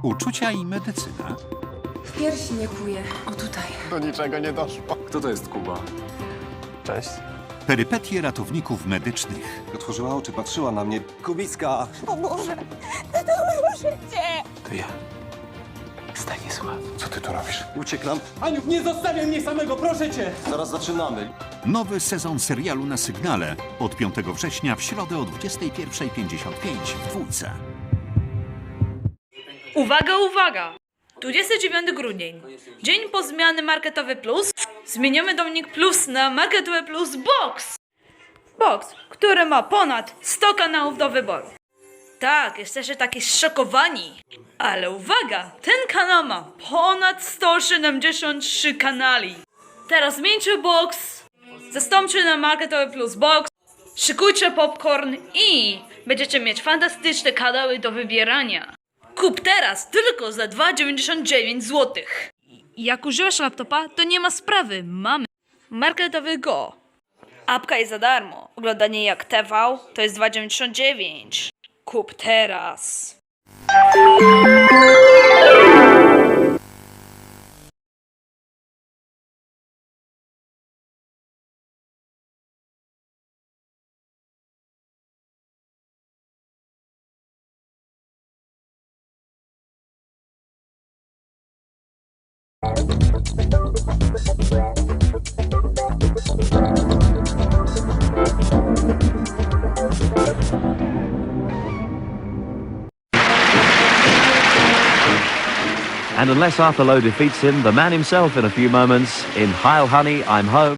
samopoczucia i medycyna. W piersi nie kuje. O tutaj. Do niczego nie doszło. Kto to jest Kuba? Cześć. Perypetie ratowników medycznych. Otworzyła oczy, patrzyła na mnie. Kubicka! O Boże! Proszę cię! To ja. Stanisław. Co ty tu robisz? Uciekł nam. Aniu, nie zostawiaj mnie samego, proszę cię! Zaraz zaczynamy. Nowy sezon serialu na sygnale od 5 września w środę o 21.55 w dwójce. Uwaga, uwaga! 29 grudzień. Dzień po zmiany Marketowy Plus. Zmieniamy domnik Plus na Marketowy Plus Box. Box, który ma ponad 100 kanałów do wyboru. Tak, jesteście taki zszokowani. Ale uwaga, ten kanał ma ponad 173 kanali. Teraz zmieńcie box, zastąpcie na Marketowy Plus Box, szykujcie popcorn i będziecie mieć fantastyczne kanały do wybierania. Kup teraz tylko za 2,99 zł. Jak używasz laptopa, to nie ma sprawy. Mamy marketowy Go. Apka jest za darmo. Oglądanie jak TV to jest 2,99. Kup teraz. And unless Arthur Lowe defeats him, the man himself in a few moments in Heil Honey, I'm Home.